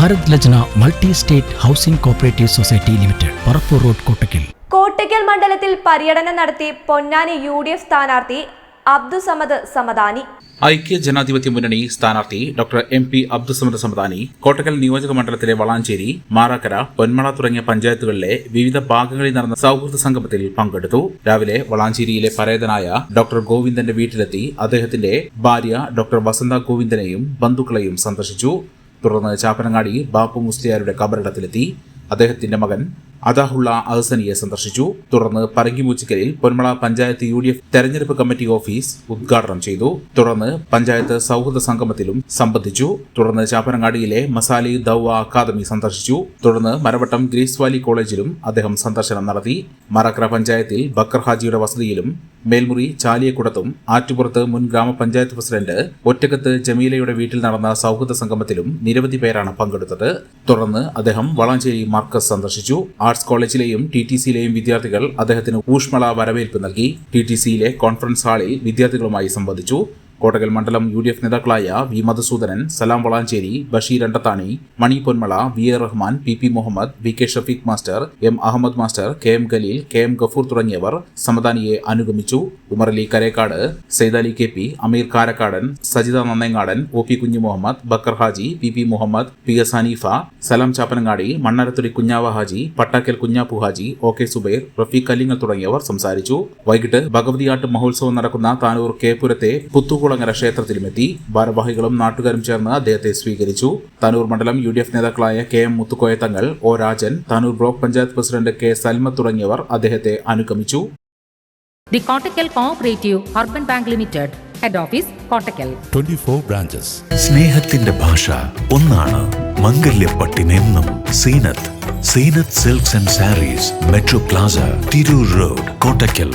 Bharat Lajna multi state housing cooperative society limited Parappur road Kottakkal. Kottakkal മണ്ഡലത്തിൽ പര്യടനം നടത്തി Ponnani U D F സ്ഥാനാർത്ഥി അബ്ദുസമദ് സമദാനി. ഐക്യ ജനാധിപത്യ മുന്നണി സ്ഥാനാർത്ഥി doctor M P Abdussamad Samadani Kottakkal നിയോജക മണ്ഡലത്തിലെ വളാഞ്ചേരി മാറാക്കര പൊന്മള തുടങ്ങിയ പഞ്ചായത്തുകളിലെ വിവിധ ഭാഗങ്ങളിൽ നടന്ന സൗഹൃദ സംഗമത്തിൽ പങ്കെടുത്തു. രാവിലെ വളാഞ്ചേരിയിലെ പരേതനായ ഡോക്ടർ ഗോവിന്ദന്റെ വീട്ടിലെത്തി അദ്ദേഹത്തിന്റെ ഭാര്യ ഡോക്ടർ വസന്ത ഗോവിന്ദനെയും ബന്ധുക്കളെയും സന്ദർശിച്ചു. തുടർന്ന് ചാപ്പനങ്ങാടി ബാപ്പു മുസ്ലിയാരുടെ കബറിടത്തിലെത്തി. അദ്ദേഹത്തിന്റെ മകൻ അദാഹുള്ള അഹസനിയെ സന്ദർശിച്ചു. തുടർന്ന് പറങ്കിമൂച്ചിക്കലിൽ Ponmala panchayat U D F തെരഞ്ഞെടുപ്പ് കമ്മിറ്റി ഓഫീസ് ഉദ്ഘാടനം ചെയ്തു. തുടർന്ന് പഞ്ചായത്ത് സൗഹൃദ സംഗമത്തിലും സംബന്ധിച്ചു. തുടർന്ന് ചാപ്പനങ്ങാടിയിലെ മസാലി ദൌവ അക്കാദമി സന്ദർശിച്ചു. തുടർന്ന് മരവട്ടം ഗ്രേസ് വാലി കോളേജിലും അദ്ദേഹം സന്ദർശനം നടത്തി. മറക്ര പഞ്ചായത്തിൽ ബക്കർ ഹാജിയുടെ വസതിയിലും മേൽമുറി ചാലിയക്കുടത്തും ആറ്റുപുറത്ത് മുൻ ഗ്രാമപഞ്ചായത്ത് പ്രസിഡന്റ് ഒറ്റക്കത്ത് ജമീലയുടെ വീട്ടിൽ നടന്ന സൗഹൃദ സംഗമത്തിലും നിരവധി പേരാണ് പങ്കെടുത്തത്. തുടർന്ന് അദ്ദേഹം വളാഞ്ചേരി മാർക്കസ് സന്ദർശിച്ചു. ആർട്സ് കോളേജിലെയും ടി ടി സിയിലെയും വിദ്യാർത്ഥികൾ അദ്ദേഹത്തിന് ഊഷ്മള വരവേൽപ്പ് നൽകി. ടി ടി സിയിലെ കോൺഫറൻസ് ഹാളിൽ വിദ്യാർത്ഥികളുമായി സംവദിച്ചു. കോട്ടകൽ മണ്ഡലം യു ഡി എഫ് നേതാക്കളായ V Madhusoodanan Salam Valanchery Basheer Andathani Mani Ponmala V A Rahman P P Muhammad V K Shafeeq master M Ahammed master K M Khaleel K M Gafoor തുടങ്ങിയവർ സമദാനിയെ അനുഗമിച്ചു. Umerali Karekkad Saidali K P Ameer Karakkadan Sajitha Nannengadan O P Kunju Muhammad Bakker Haji P P Muhammad P S Haneefa Salam Chappanangadi Mannarathuri Kunjava Haji Pattakkal Kunjappu Haji O K Zubair Rafeeq Kallingal തുടങ്ങിയവർ സംസാരിച്ചു. വൈകിട്ട് ഭഗവതിയാട്ട് മഹോത്സവം നടക്കുന്ന താനൂർ കേപ്പുരത്തെ പുത്തുകുളങ്ങര ക്ഷേത്രത്തിലുമെത്തി ഭാരവാഹികളും നാട്ടുകാരും ചേർന്ന് അദ്ദേഹത്തെ സ്വീകരിച്ചു. തനൂർ മണ്ഡലം യു ഡി എഫ് നേതാക്കളായ K M Muthukoya Thangal O Rajan Tanur block panchayat president K Salma തുടങ്ങിയവർ അദ്ദേഹത്തെ അനുഗമിച്ചു. The Kottakkal Cooperative Urban Bank Limited, Head Office, Kottakkal. 24 branches. സ്നേഹത്തിന്റെ ഭാഷ ഒന്നാണ്. മംഗല്യപ്പട്ടിനെന്നും Zeenath. Zeenath silks and sarees metro plaza Tirur road Kottakkal